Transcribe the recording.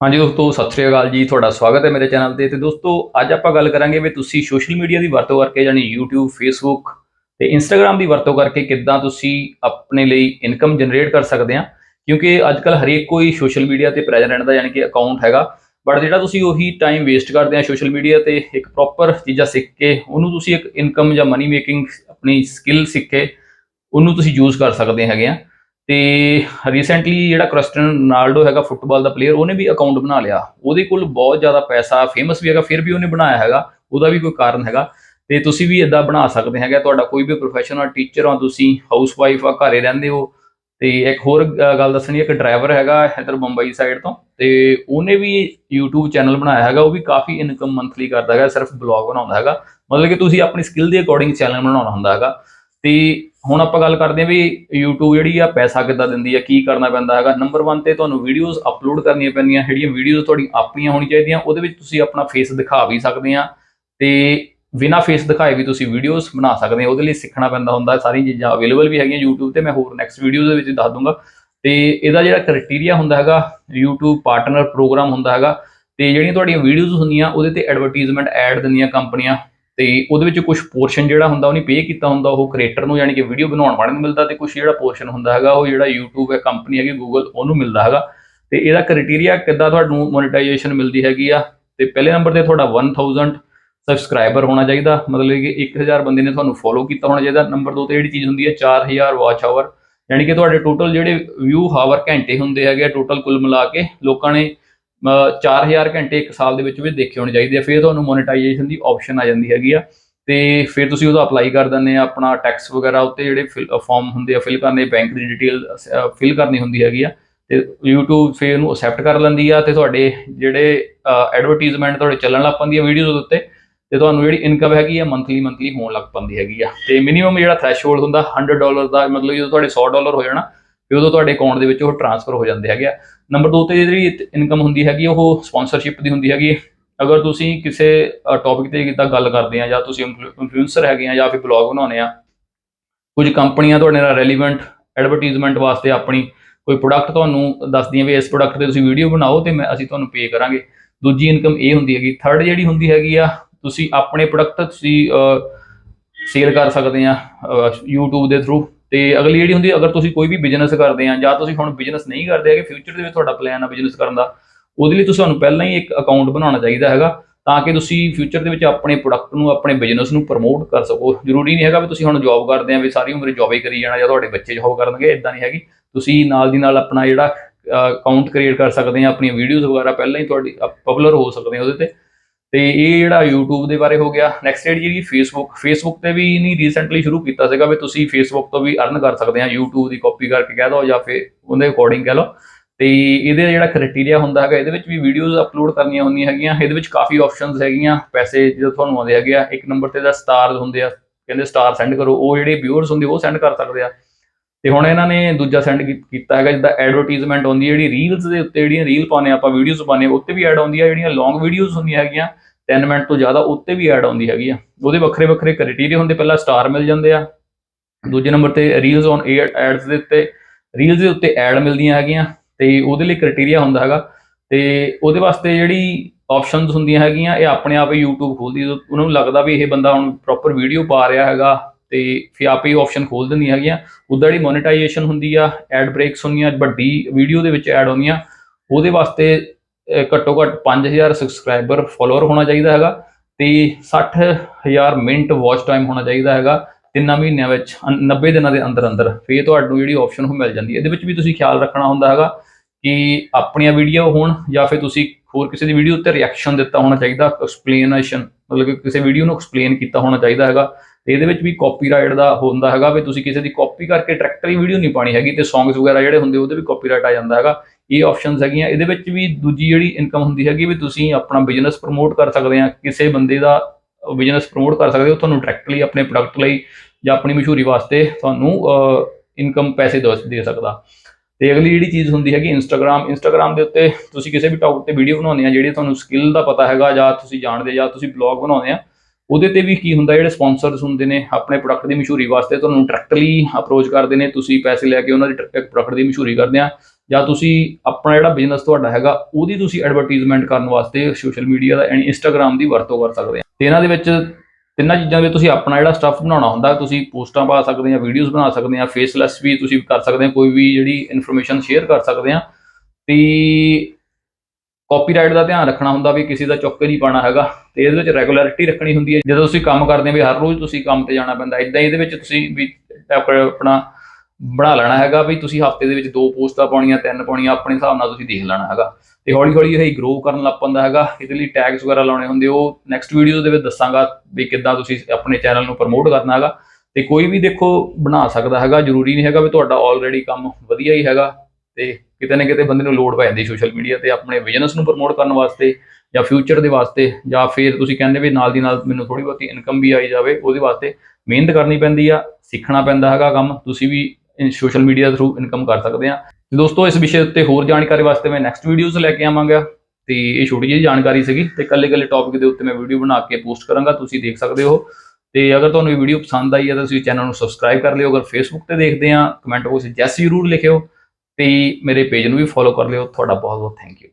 ਹਾਂਜੀ ਦੋਸਤੋ, ਸਤਿ ਸ਼੍ਰੀ ਅਕਾਲ ਜੀ, ਤੁਹਾਡਾ ਸਵਾਗਤ ਹੈ ਮੇਰੇ ਚੈਨਲ ਤੇ। ਤੇ ਦੋਸਤੋ, ਅੱਜ ਆਪਾਂ ਗੱਲ ਕਰਾਂਗੇ ਵੀ ਤੁਸੀਂ ਸੋਸ਼ਲ ਮੀਡੀਆ ਦੀ ਵਰਤੋਂ ਕਰਕੇ ਯਾਨੀ YouTube, Facebook ਤੇ Instagram ਦੀ ਵਰਤੋਂ ਕਰਕੇ ਕਿੱਦਾਂ ਤੁਸੀਂ ਆਪਣੇ ਲਈ ਇਨਕਮ ਜਨਰੇਟ ਕਰ ਸਕਦੇ ਆ। ਕਿਉਂਕਿ ਅੱਜ ਕੱਲ ਹਰੇਕ ਕੋਈ ਸੋਸ਼ਲ ਮੀਡੀਆ ਤੇ ਪ੍ਰੈਜ਼ੈਂਟ ਰਹਿੰਦਾ ਯਾਨੀ ਕਿ ਅਕਾਊਂਟ ਹੈਗਾ। ਬਟ ਜਿਹੜਾ ਤੁਸੀਂ ਉਹੀ ਟਾਈਮ ਵੇਸਟ ਕਰਦੇ ਆ ਸੋਸ਼ਲ ਮੀਡੀਆ ਤੇ ਇੱਕ ਪ੍ਰੋਪਰ ਚੀਜ਼ਾਂ ਸਿੱਖ ਕੇ, ਉਹਨੂੰ ਤੁਸੀਂ ਇੱਕ ਇਨਕਮ ਜਾਂ ਮਨੀ ਮੇਕਿੰਗ ਆਪਣੀ ਸਕਿੱਲ ਸਿੱਖ ਕੇ, ਉਹਨੂੰ ਤੁਸੀਂ ਯੂਜ਼ ਕਰ ਸਕਦੇ ਹੈਗੇ ਆ। ਤੇ ਰੀਸੈਂਟਲੀ ਜਿਹੜਾ ਕ੍ਰਿਸਟੀਅਨ ਰੋਨਾਲਡੋ ਹੈਗਾ ਫੁੱਟਬਾਲ ਦਾ ਪਲੇਅਰ ਉਹਨੇ ਵੀ ਅਕਾਊਂਟ ਬਣਾ ਲਿਆ। ਉਹਦੇ ਕੋਲ ਬਹੁਤ ਜ਼ਿਆਦਾ ਪੈਸਾ ਫੇਮਸ ਵੀ ਹੈਗਾ, ਫਿਰ ਵੀ ਉਹਨੇ ਬਣਾਇਆ ਹੈਗਾ। ਉਹਦਾ ਵੀ ਕੋਈ ਕਾਰਨ ਹੈਗਾ। ਤੇ ਤੁਸੀਂ ਵੀ ਇਦਾਂ ਬਣਾ ਸਕਦੇ ਹੈਗੇ, ਤੁਹਾਡਾ ਕੋਈ ਵੀ ਪ੍ਰੋਫੈਸ਼ਨਲ ਟੀਚਰ ਹੋ, ਤੁਸੀਂ ਹਾਊਸ ਵਾਈਫ ਆ, ਘਰੇ ਰਹਿੰਦੇ ਹੋ। ਤੇ ਇੱਕ ਹੋਰ ਗੱਲ ਦੱਸਣੀ, ਇੱਕ ਡਰਾਈਵਰ ਹੈਗਾ ਇੱਧਰ ਬੰਬਈ ਸਾਈਡ ਤੋਂ। ਤੇ ਉਹਨੇ ਵੀ YouTube ਚੈਨਲ ਬਣਾਇਆ ਹੈਗਾ, ਉਹ ਵੀ ਕਾਫੀ ਇਨਕਮ ਮੰਥਲੀ ਕਰਦਾ ਹੈਗਾ, ਸਿਰਫ ਬਲੌਗ ਬਣਾਉਂਦਾ ਹੈਗਾ। ਮਤਲਬ ਕਿ ਤੁਸੀਂ ਆਪਣੀ ਸਕਿੱਲ ਦੇ ਅਕੋਰਡਿੰਗ ਚੈਨਲ ਬਣਾਉਣਾ ਹੁੰਦਾ ਹੈਗਾ। ਤੇ ਹੁਣ ਆਪਾਂ ਗੱਲ ਕਰਦੇ ਹਾਂ ਵੀ YouTube ਜਿਹੜੀ ਆ, ਪੈਸਾ ਕਿੱਦਾਂ ਦਿੰਦੀ ਆ, ਕੀ ਕਰਨਾ ਪੈਂਦਾ ਹੈਗਾ। ਨੰਬਰ 1 ਤੇ ਤੁਹਾਨੂੰ ਵੀਡੀਓਜ਼ ਅਪਲੋਡ ਕਰਨੀਆਂ ਪੈਂਦੀਆਂ, ਜਿਹੜੀਆਂ ਵੀਡੀਓਜ਼ ਤੁਹਾਡੀ ਆਪਣੀਆਂ ਹੋਣੀ ਚਾਹੀਦੀਆਂ, ਉਹਦੇ ਵਿੱਚ ਤੁਸੀਂ ਆਪਣਾ ਫੇਸ ਦਿਖਾ ਵੀ ਸਕਦੇ ਆ ਤੇ ਬਿਨਾ ਫੇਸ ਦਿਖਾਏ ਵੀ ਤੁਸੀਂ ਵੀਡੀਓਜ਼ ਬਣਾ ਸਕਦੇ ਹੋ ਉਹਦੇ ਲਈ ਸਿੱਖਣਾ ਪੈਂਦਾ ਹੁੰਦਾ ਸਾਰੀ ਚੀਜ਼ਾਂ ਅਵੇਲੇਬਲ ਵੀ ਹੈਗੀਆਂ YouTube ਤੇ, ਮੈਂ ਹੋਰ ਨੈਕਸਟ ਵੀਡੀਓ ਦੇ ਵਿੱਚ ਦੱਸ ਦੂੰਗਾ। ਤੇ ਇਹਦਾ ਜਿਹੜਾ ਕ੍ਰਾਈਟੇਰੀਆ ਹੁੰਦਾ ਹੈਗਾ, YouTube ਪਾਰਟਨਰ ਪ੍ਰੋਗਰਾਮ ਹੁੰਦਾ ਹੈਗਾ, ਤੇ ਜਿਹੜੀਆਂ ਤੁਹਾਡੀਆਂ ਵੀਡੀਓਜ਼ ਹੁੰਦੀਆਂ, ਉਹਦੇ ਤੇ ਐਡਵਰਟਾਈਜ਼ਮੈਂਟ ਐਡ ਦਿੰਦੀਆਂ ਕੰਪਨੀਆਂ ਤੇ ਉਹਦੇ ਵਿੱਚ ਕੁਝ ਪੋਰਸ਼ਨ ਜਿਹੜਾ ਹੁੰਦਾ, ਉਹਨੇ ਪੇ ਕੀਤਾ ਹੁੰਦਾ, ਉਹ ਕ੍ਰੀਏਟਰ ਨੂੰ, ਯਾਨੀ ਕਿ ਵੀਡੀਓ ਬਣਾਉਣ ਵਾਲੇ ਨੂੰ ਮਿਲਦਾ ਤੇ ਕੁਝ ਜਿਹੜਾ ਪੋਰਸ਼ਨ ਹੁੰਦਾ ਹੈਗਾ, ਉਹ ਜਿਹੜਾ YouTube ਹੈ ਕੰਪਨੀ ਹੈਗੀ, Google, ਉਹਨੂੰ ਮਿਲਦਾ ਹੈਗਾ। ਤੇ ਇਹਦਾ ਕ੍ਰਾਈਟੇਰੀਆ ਕਿੱਦਾਂ ਤੁਹਾਨੂੰ ਮੋਨੇਟਾਈਜੇਸ਼ਨ ਮਿਲਦੀ ਹੈਗੀ ਆ? ਤੇ ਪਹਿਲੇ ਨੰਬਰ ਤੇ ਤੁਹਾਡਾ 1000 ਸਬਸਕ੍ਰਾਈਬਰ ਹੋਣਾ ਚਾਹੀਦਾ, ਮਤਲਬ ਕਿ 1000 ਬੰਦੇ ਨੇ ਤੁਹਾਨੂੰ ਫੋਲੋ ਕੀਤਾ ਹੋਣਾ ਚਾਹੀਦਾ। ਨੰਬਰ 2 ਤੇ ਜਿਹੜੀ ਚੀਜ਼ ਹੁੰਦੀ ਹੈ 4000 ਵਾਚ ਆਵਰ ਯਾਨੀ ਕਿ ਤੁਹਾਡੇ ਟੋਟਲ ਜਿਹੜੇ ਵਿਊ ਹਾਵਰ ਘੰਟੇ ਹੁੰਦੇ ਹੈਗੇ ਟੋਟਲ ਕੁੱਲ ਮਿਲਾ ਕੇ, ਲੋਕਾਂ ਨੇ 4000 ਘੰਟੇ ਇੱਕ ਸਾਲ ਦੇ ਵਿੱਚ ਵੀ ਦੇਖੇ ਹੋਣੇ ਚਾਹੀਦੇ ਆ। ਫਿਰ ਤੁਹਾਨੂੰ ਮੋਨੇਟਾਈਜੇਸ਼ਨ ਦੀ ਆਪਸ਼ਨ ਆ ਜਾਂਦੀ ਹੈਗੀ ਆ। ਤੇ ਫਿਰ ਤੁਸੀਂ ਉਹਦਾ ਅਪਲਾਈ ਕਰ ਦਿੰਦੇ ਆ, ਆਪਣਾ ਟੈਕਸ ਵਗੈਰਾ ਉੱਤੇ ਜਿਹੜੇ ਫਾਰਮ ਹੁੰਦੇ ਆ ਫਿਲ ਕਰਨੇ ਬੈਂਕ ਦੀ ਡਿਟੇਲ ਫਿਲ ਕਰਨੀ ਹੁੰਦੀ ਹੈਗੀ ਆ। ਤੇ YouTube ਫਿਰ ਉਹਨੂੰ ਅਸੈਪਟ ਕਰ ਲੈਂਦੀ ਆ ਤੇ ਤੁਹਾਡੇ ਜਿਹੜੇ ਐਡਵਰਟਾਈਜ਼ਮੈਂਟ ਤੁਹਾਡੇ ਚੱਲਣ ਲੱਗ ਪੈਂਦੀ ਆ ਵੀਡੀਓਜ਼ ਉੱਤੇ, ਤੇ ਤੁਹਾਨੂੰ ਜਿਹੜੀ ਇਨਕਮ ਹੈਗੀ ਆ ਮੰਥਲੀ ਮੰਥਲੀ ਹੋਣ ਲੱਗ ਪੈਂਦੀ ਹੈਗੀ ਆ। ਤੇ ਮਿਨੀਮਮ ਜਿਹੜਾ ਥ੍ਰੈਸ਼ਹੋਲਡ ਹੁੰਦਾ 100 ਡਾਲਰ ਦਾ ਮਤਲਬ ਜਦੋਂ ਤੁਹਾਡੇ 100 ਡਾਲਰ ਹੋ ਜਾਣਾ ਫਿਰ ਉਦੋਂ ਤੁਹਾਡੇ ਅਕਾਊਂਟ ਦੇ ਵਿੱਚ ਉਹ ਟ੍ਰਾਂਸਫਰ ਹੋ ਜਾਂਦੇ ਹੈਗੇ ਆ। ਨੰਬਰ 2 ਤੇ ਜਿਹੜੀ ਇਨਕਮ ਹੁੰਦੀ ਹੈਗੀ, ਉਹ ਸਪਾਂਸਰਸ਼ਿਪ ਦੀ ਹੁੰਦੀ ਹੈਗੀ। ਅਗਰ ਤੁਸੀਂ ਕਿਸੇ ਟੌਪਿਕ ਤੇ ਕਿਤਾ ਗੱਲ ਕਰਦੇ ਆ ਜਾਂ ਤੁਸੀਂ ਇਨਫਲੂਐਂਸਰ ਹੈਗੇ ਆ ਜਾਂ ਫਿਰ ਬਲੌਗ ਬਣਾਉਂਦੇ ਆ, ਕੁਝ ਕੰਪਨੀਆਂ ਤੁਹਾਡੇ ਨਾਲ ਰੈਲੇਵੈਂਟ ਐਡਵਰਟਾਈਜ਼ਮੈਂਟ ਵਾਸਤੇ ਆਪਣੀ ਕੋਈ ਪ੍ਰੋਡਕਟ ਤੁਹਾਨੂੰ ਦੱਸਦੀਆਂ ਵੀ ਇਸ ਪ੍ਰੋਡਕਟ ਤੇ ਤੁਸੀਂ ਵੀਡੀਓ ਬਣਾਓ ਤੇ ਮੈਂ, ਅਸੀਂ ਤੁਹਾਨੂੰ ਪੇ ਕਰਾਂਗੇ। ਦੂਜੀ ਇਨਕਮ ਇਹ ਹੁੰਦੀ ਹੈਗੀ ਥਰਡ ਜਿਹੜੀ ਹੁੰਦੀ ਹੈਗੀ ਆ, ਤੁਸੀਂ ਆਪਣੇ ਪ੍ਰੋਡਕਟ ਤੁਸੀਂ ਸੇਲ ਕਰ ਸਕਦੇ ਆ YouTube ਦੇ ਥਰੂ ਤੇ ਅਗਲੀ ਜਿਹੜੀ ਹੁੰਦੀ, ਅਗਰ ਤੁਸੀਂ ਕੋਈ ਵੀ ਬਿਜ਼ਨਸ ਕਰਦੇ ਆ ਜਾਂ ਤੁਸੀਂ ਹੁਣ ਬਿਜ਼ਨਸ ਨਹੀਂ ਕਰਦੇ ਹੈਗੇ ਫਿਊਚਰ ਦੇ ਵਿੱਚ ਤੁਹਾਡਾ ਪਲਾਨ ਆ ਬਿਜ਼ਨਸ ਕਰਨ ਦਾ, ਉਹਦੇ ਲਈ ਤੁਹਾਨੂੰ ਪਹਿਲਾਂ ਹੀ ਇੱਕ ਅਕਾਊਂਟ ਬਣਾਉਣਾ ਚਾਹੀਦਾ ਹੈਗਾ ਤਾਂ ਕਿ ਤੁਸੀਂ ਫਿਊਚਰ ਦੇ ਵਿੱਚ ਆਪਣੇ ਪ੍ਰੋਡਕਟ ਨੂੰ, ਆਪਣੇ ਬਿਜ਼ਨਸ ਨੂੰ ਪ੍ਰਮੋਟ ਕਰ ਸਕੋ। ਜ਼ਰੂਰੀ ਨਹੀਂ ਹੈਗਾ ਵੀ ਤੁਸੀਂ ਹੁਣ ਜੌਬ ਕਰਦੇ ਆ ਵੀ ਸਾਰੀ ਉਮਰ ਜੌਬ ਹੀ ਕਰੀ ਜਾਣਾ ਜਾਂ ਤੁਹਾਡੇ ਬੱਚੇ ਜੌਬ ਕਰਨਗੇ ਇਦਾਂ ਨਹੀਂ ਹੈਗੀ। ਤੁਸੀਂ ਨਾਲ ਦੀ ਨਾਲ ਆਪਣਾ ਜਿਹੜਾ ਅਕਾਊਂਟ ਕ੍ਰੀਏਟ ਕਰ ਸਕਦੇ ਆ, ਆਪਣੀਆਂ ਵੀਡੀਓਜ਼ ਵਗੈਰਾ ਪਹਿਲਾਂ ਹੀ ਤੁਹਾਡੀ ਪਪੂਲਰ ਹੋ ਸਕਦੇ ਆ ਉਹਦੇ ਤੇ। ਤੇ ਇਹ ਜਿਹੜਾ YouTube ਦੇ ਬਾਰੇ ਹੋ ਗਿਆ ਨੈਕਸਟ ਜਿਹੜੀ Facebook Facebook ਤੇ ਵੀ ਨਹੀਂ ਰੀਸੈਂਟਲੀ ਸ਼ੁਰੂ ਕੀਤਾ ਸੀਗਾ ਵੀ ਤੁਸੀਂ Facebook ਤੋਂ ਵੀ ਅਰਨ ਕਰ ਸਕਦੇ ਆ, YouTube ਦੀ ਕਾਪੀ ਕਰਕੇ ਕਹਿ ਦੋ ਜਾਂ ਫਿਰ ਉਹਦੇ ਅਕੋਰਡਿੰਗ ਕਹਿ ਲਓ। ਤੇ ਇਹਦੇ ਜਿਹੜਾ ਕ੍ਰਾਈਟੇਰੀਆ ਹੁੰਦਾ ਹੈਗਾ, ਇਹਦੇ ਵਿੱਚ ਵੀ ਵੀਡੀਓਜ਼ ਅਪਲੋਡ ਕਰਨੀਆਂ ਹੁੰਦੀਆਂ ਹੈਗੀਆਂ, ਇਹਦੇ ਵਿੱਚ ਕਾਫੀ ਆਪਸ਼ਨਸ ਹੈਗੀਆਂ, ਪੈਸੇ ਜਦੋਂ ਤੁਹਾਨੂੰ ਆਉਂਦੇ ਹੈਗੇ ਆ, ਇੱਕ ਨੰਬਰ ਤੇ ਦਾ ਸਟਾਰਸ ਹੁੰਦੇ ਆ, ਕਹਿੰਦੇ ਸਟਾਰ ਸੈਂਡ ਕਰੋ, ਉਹ ਜਿਹੜੇ ਵਿਊਅਰਸ ਹੁੰਦੇ ਉਹ ਸੈਂਡ ਕਰ ਸਕਦੇ ਆ। ਤੇ ਹੁਣ ਇਹਨਾਂ ਨੇ ਦੂਜਾ ਸੈਂਡ ਕੀਤਾ ਹੈਗਾ, ਜਿੱਦਾਂ ਐਡਵਰਟਾਈਜ਼ਮੈਂਟ ਆਉਂਦੀ ਹੈ ਜਿਹੜੀ ਰੀਲਸ ਦੇ ਉੱਤੇ ਜਿਹੜੀਆਂ ਰੀਲ ਪਾਉਂਦੇ ਆਪਾਂ ਵੀਡੀਓਜ਼ ਪਾਉਂਦੇ ਉੱਤੇ ਵੀ ਐਡ ਆਉਂਦੀ ਹੈ ਜਿਹੜੀਆਂ ਲੌਂਗ ਵੀਡੀਓਜ਼ ਹੁੰਦੀਆਂ ਹੈਗੀਆਂ 10 ਮਿੰਟ ਤੋਂ ਜ਼ਿਆਦਾ ਉੱਤੇ ਵੀ ਐਡ ਆਉਂਦੀ ਹੈਗੀ ਆ। ਉਹਦੇ ਵੱਖਰੇ ਵੱਖਰੇ ਕ੍ਰਾਈਟੇਰੀਆ ਹੁੰਦੇ, ਪਹਿਲਾਂ ਸਟਾਰ ਮਿਲ ਜਾਂਦੇ ਆ, ਦੂਜੇ ਨੰਬਰ ਤੇ ਰੀਲਸ ਔਨ ਐਡਸ ਦੇ ਉੱਤੇ ਰੀਲਸ ਦੇ ਉੱਤੇ ਐਡ ਮਿਲਦੀਆਂ ਹੈਗੀਆਂ, ਤੇ ਉਹਦੇ ਲਈ ਕ੍ਰਾਈਟੇਰੀਆ ਹੁੰਦਾ ਹੈਗਾ, ਤੇ ਉਹਦੇ ਵਾਸਤੇ ਜਿਹੜੀ ਆਪਸ਼ਨਸ ਹੁੰਦੀਆਂ ਹੈਗੀਆਂ, ਇਹ ਆਪਣੇ ਆਪ ਹੀ YouTube ਖੋਲਦੀ ਜਦੋਂ ਉਹਨਾਂ ਨੂੰ ਲੱਗਦਾ ਵੀ ਇਹ ਬੰਦਾ ਹੁਣ ਪ੍ਰੋਪਰ ਵੀਡੀਓ ਪਾ ਰਿਹਾ ਹੈਗਾ ਤੇ ਫਿਰ ਆਪੇ ਹੀ ਆਪਸ਼ਨ ਖੋਲ ਦਿੰਦੀਆਂ ਹੈਗੀਆਂ। ਉਦਾਂ ਜਿਹੜੀ ਮੋਨੇਟਾਈਜੇਸ਼ਨ ਹੁੰਦੀ ਆ ਐਡ ਬ੍ਰੇਕਸ ਹੁੰਦੀਆਂ, ਵੱਡੀ ਵੀਡੀਓ ਦੇ ਵਿੱਚ ਐਡ ਹੁੰਦੀਆਂ ਉਹਦੇ ਵਾਸਤੇ ਘੱਟੋ ਘੱਟ 5000 ਸਬਸਕ੍ਰਾਈਬਰ ਫਾਲੋਅਰ ਹੋਣਾ ਚਾਹੀਦਾ ਹੈਗਾ ਤੇ 60000 ਮਿੰਟ ਵਾਚ ਟਾਈਮ ਹੋਣਾ ਚਾਹੀਦਾ ਹੈਗਾ ਤਿੰਨਾਂ ਮਹੀਨਿਆਂ ਵਿੱਚ ਅਨ- 90 ਦਿਨਾਂ ਦੇ ਅੰਦਰ ਅੰਦਰ। ਫੇਰ ਤੁਹਾਨੂੰ ਜਿਹੜੀ ਆਪਸ਼ਨ ਉਹ ਮਿਲ ਜਾਂਦੀ ਹੈ। ਇਹਦੇ ਵਿੱਚ ਵੀ ਤੁਸੀਂ ਖਿਆਲ ਰੱਖਣਾ ਹੁੰਦਾ ਹੈਗਾ ਕਿ ਆਪਣੀਆਂ ਵੀਡੀਓ ਹੋਣ ਜਾਂ ਫਿਰ ਤੁਸੀਂ ਹੋਰ ਕਿਸੇ ਦੀ ਵੀਡੀਓ ਉੱਤੇ ਰਿਐਕਸ਼ਨ ਦਿੱਤਾ ਹੋਣਾ ਚਾਹੀਦਾ ਐਕਸਪਲੇਨੇਸ਼ਨ ਮਤਲਬ ਕਿ ਕਿਸੇ ਵੀਡੀਓ ਨੂੰ ਐਕਸਪਲੇਨ ਕੀਤਾ ਹੋਣਾ ਚਾਹੀਦਾ ਹੈਗਾ ਤੇ ਇਹਦੇ ਵਿੱਚ ਵੀ ਕਾਪੀਰਾਈਟ ਦਾ ਹੁੰਦਾ ਹੈਗਾ ਵੀ ਤੁਸੀਂ ਕਿਸੇ ਦੀ ਕਾਪੀ ਕਰਕੇ ਡਾਇਰੈਕਟਲੀ ਵੀਡੀਓ ਨਹੀਂ ਪਾਣੀ ਹੈਗੀ ਤੇ ਸੌਂਗਸ ਵਗੈਰਾ ਜਿਹੜੇ ਹੁੰਦੇ ਉਹਦੇ ਵੀ ਕਾਪੀਰਾਈਟ ਆ ਜਾਂਦਾ ਹੈਗਾ, ਇਹ ਆਪਸ਼ਨਸ ਹੈਗੀਆਂ। ਇਹਦੇ ਵਿੱਚ ਵੀ ਦੂਜੀ ਜਿਹੜੀ ਇਨਕਮ ਹੁੰਦੀ ਹੈਗੀ ਵੀ ਤੁਸੀਂ ਆਪਣਾ ਬਿਜ਼ਨਸ ਪ੍ਰਮੋਟ ਕਰ ਸਕਦੇ ਆ, ਕਿਸੇ ਬੰਦੇ ਦਾ ਬਿਜ਼ਨਸ ਪ੍ਰਮੋਟ ਕਰ ਸਕਦੇ ਹੋ, ਤੁਹਾਨੂੰ ਡਾਇਰੈਕਟਲੀ ਆਪਣੇ ਪ੍ਰੋਡਕਟ ਲਈ ਜਾਂ ਆਪਣੀ ਮਸ਼ਹੂਰੀ ਵਾਸਤੇ ਤੁਹਾਨੂੰ ਇਨਕਮ ਪੈਸੇ ਦੇ ਦੇ ਸਕਦਾ। ਤੇ ਅਗਲੀ ਜਿਹੜੀ ਚੀਜ਼ ਹੁੰਦੀ ਹੈਗੀ ਇੰਸਟਾਗ੍ਰam ਇੰਸਟਾਗ੍ਰam ਦੇ ਉੱਤੇ ਤੁਸੀਂ ਕਿਸੇ ਵੀ ਟੌਪਿਕ ਤੇ ਵੀਡੀਓ ਬਣਾਉਂਦੇ ਆ, ਜਿਹੜੀ ਤੁਹਾਨੂੰ ਸਕਿੱਲ ਦਾ ਪਤਾ ਹੈਗਾ ਜਾਂ ਤੁਸੀਂ ਜਾਣਦੇ ਜਾਂ ਤੁਸੀਂ ਬਲੌਗ ਬਣਾਉਂਦੇ ਆ, ਉਹਦੇ ਤੇ ਵੀ ਕੀ ਹੁੰਦਾ, ਜਿਹੜੇ ਸਪਾਂਸਰਸ ਹੁੰਦੇ ਨੇ, ਆਪਣੇ ਪ੍ਰੋਡਕਟ ਦੀ ਮਸ਼ਹੂਰੀ ਵਾਸਤੇ ਤੁਹਾਨੂੰ ਡਾਇਰੈਕਟਲੀ ਅਪਰੋਚ ਕਰਦੇ ਨੇ, ਤੁਸੀਂ ਪੈਸੇ ਲੈ ਕੇ ਉਹਨਾਂ ਦੀ ਪ੍ਰੋਡਕਟ ਦੀ ਮਸ਼ਹੂਰੀ ਕਰਦੇ ਆ, ਜਾਂ ਤੁਸੀਂ ਆਪਣਾ ਜਿਹੜਾ ਬਿਜ਼ਨਸ ਤੁਹਾਡਾ ਹੈਗਾ, ਉਹਦੀ ਤੁਸੀਂ ਐਡਵਰਟਾਈਜ਼ਮੈਂਟ ਕਰਨ ਵਾਸਤੇ ਸੋਸ਼ਲ ਮੀਡੀਆ ਦਾ, ਯਾਨੀ ਇੰਸਟਾਗ੍ਰam ਦੀ ਵਰਤੋਂ ਕਰ ਸਕਦੇ ਆ। ਤੇ ਇਹਨਾਂ ਦੇ ਵਿੱਚ ਤਿੰਨਾਂ ਚੀਜ਼ਾਂ ਵਿੱਚ ਤੁਸੀਂ ਆਪਣਾ ਜਿਹੜਾ ਸਟੱਫ ਬਣਾਉਣਾ ਹੁੰਦਾ, ਤੁਸੀਂ ਪੋਸਟਾਂ ਪਾ ਸਕਦੇ ਆ ਵੀਡੀਓਜ਼ ਬਣਾ ਸਕਦੇ ਆ ਫੇਸਲੈਸ ਵੀ ਤੁਸੀਂ ਕਰ ਸਕਦੇ ਆ ਕੋਈ ਵੀ ਜਿਹੜੀ ਇਨਫੋਰਮੇਸ਼ਨ ਸ਼ੇਅਰ ਕਰ ਸਕਦੇ ਆ ਤੇ ਕਾਪੀਰਾਈਟ ਦਾ ਧਿਆਨ ਰੱਖਣਾ ਹੁੰਦਾ ਵੀ ਕਿਸੇ ਦਾ ਚੁੱਕ ਕੇ ਨਹੀਂ ਪਾਣਾ ਹੈਗਾ, ਤੇ ਇਹਦੇ ਵਿੱਚ ਰੈਗੂਲਰਿਟੀ ਰੱਖਣੀ ਹੁੰਦੀ ਹੈ, ਜਦੋਂ ਤੁਸੀਂ ਕੰਮ ਕਰਦੇ ਆ ਵੀ ਹਰ ਰੋਜ਼ ਤੁਸੀਂ ਕੰਮ ਤੇ ਜਾਣਾ ਪੈਂਦਾ ਇਦਾਂ ਇਹਦੇ ਵਿੱਚ ਤੁਸੀਂ ਵੀ ਆਪਣਾ ਬਣਾ ਲੈਣਾ ਹੈਗਾ ਵੀ ਤੁਸੀਂ ਹਫ਼ਤੇ ਦੇ ਵਿੱਚ ਦੋ ਪੋਸਟਾਂ ਪਾਉਣੀਆਂ, ਤਿੰਨ ਪਾਉਣੀਆਂ, ਆਪਣੇ ਹਿਸਾਬ ਨਾਲ ਤੁਸੀਂ ਦੇਖ ਲੈਣਾ ਹੈਗਾ। ਤੇ ਹੌਲੀ ਹੌਲੀ ਇਹ ਗਰੋ ਕਰਨ ਲੱਗ ਪੈਂਦਾ ਹੈਗਾ। ਇਹਦੇ ਲਈ ਟੈਗਸ ਵਗੈਰਾ ਲਾਉਣੇ ਹੁੰਦੇ, ਉਹ ਨੈਕਸਟ ਵੀਡੀਓ ਦੇ ਵਿੱਚ ਦੱਸਾਂਗਾ ਵੀ ਕਿੱਦਾਂ ਤੁਸੀਂ ਆਪਣੇ ਚੈਨਲ ਨੂੰ ਪ੍ਰਮੋਟ ਕਰਨਾ ਹੈਗਾ। ਤੇ ਕੋਈ ਵੀ ਦੇਖੋ, ਬਣਾ ਸਕਦਾ ਹੈਗਾ, ਜ਼ਰੂਰੀ ਨਹੀਂ ਹੈਗਾ ਵੀ ਤੁਹਾਡਾ ਆਲਰੇਡੀ ਕੰਮ ਵਧੀਆ ਹੀ ਹੈਗਾ। ਤੇ ਕਿਤੇ ਨਾ ਕਿਤੇ ਬੰਦੇ ਨੂੰ ਲੋੜ ਪੈ ਜਾਂਦੀ ਸੋਸ਼ਲ ਮੀਡੀਆ ਤੇ ਆਪਣੇ ਬਿਜ਼ਨਸ ਨੂੰ ਪ੍ਰਮੋਟ ਕਰਨ ਵਾਸਤੇ ਜਾਂ ਫਿਊਚਰ ਦੇ ਵਾਸਤੇ ਜਾਂ ਫਿਰ ਤੁਸੀਂ ਕਹਿੰਦੇ ਵੀ ਨਾਲ ਦੀ ਨਾਲ ਮੈਨੂੰ ਥੋੜੀ ਬਹੁਤੀ ਇਨਕਮ ਵੀ ਆਈ ਜਾਵੇ, ਉਹਦੇ ਵਾਸਤੇ ਮਿਹਨਤ ਕਰਨੀ ਪੈਂਦੀ ਆ, ਸਿੱਖਣਾ ਪੈਂਦਾ ਹੈਗਾ ਕੰਮ। ਤੁਸੀਂ ਵੀ ਸੋਸ਼ਲ ਮੀਡੀਆ ਦੇ ਥਰੂ ਇਨਕਮ ਕਰ ਸਕਦੇ ਆ ਤੇ ਦੋਸਤੋ, ਇਸ ਵਿਸ਼ੇ ਉੱਤੇ ਹੋਰ ਜਾਣਕਾਰੀ ਵਾਸਤੇ ਮੈਂ ਨੈਕਸਟ ਵੀਡੀਓਜ਼ ਲੈ ਕੇ ਆਵਾਂਗਾ। ਤੇ ਇਹ ਛੋਟੀ ਜਿਹੀ ਜਾਣਕਾਰੀ ਸੀਗੀ ਤੇ ਕੱਲੇ-ਕੱਲੇ ਟੌਪਿਕ ਦੇ ਉੱਤੇ ਮੈਂ ਵੀਡੀਓ ਬਣਾ ਕੇ ਪੋਸਟ ਕਰਾਂਗਾ, ਤੁਸੀਂ ਦੇਖ ਸਕਦੇ ਹੋ। ਤੇ ਅਗਰ ਤੁਹਾਨੂੰ ਇਹ ਵੀਡੀਓ ਪਸੰਦ ਆਈ ਹੈ ਤਾਂ ਤੁਸੀਂ ਚੈਨਲ ਨੂੰ ਸਬਸਕ੍ਰਾਈਬ ਕਰ ਲਿਓ। ਅਗਰ ਫੇਸਬੁੱਕ ਤੇ ਦੇਖਦੇ ਆ ਕਮੈਂਟ ਬਾਕਸ ਵਿੱਚ ਜੈਸ ਜ਼ਰੂਰ ਲਿਖਿਓ। ਤੇ ਮੇਰੇ ਪੇਜ ਨੂੰ ਵੀ ਫੋਲੋ ਕਰ ਲਿਓ। ਤੁਹਾਡਾ ਬਹੁਤ ਬਹੁਤ ਥੈਂਕ ਯੂ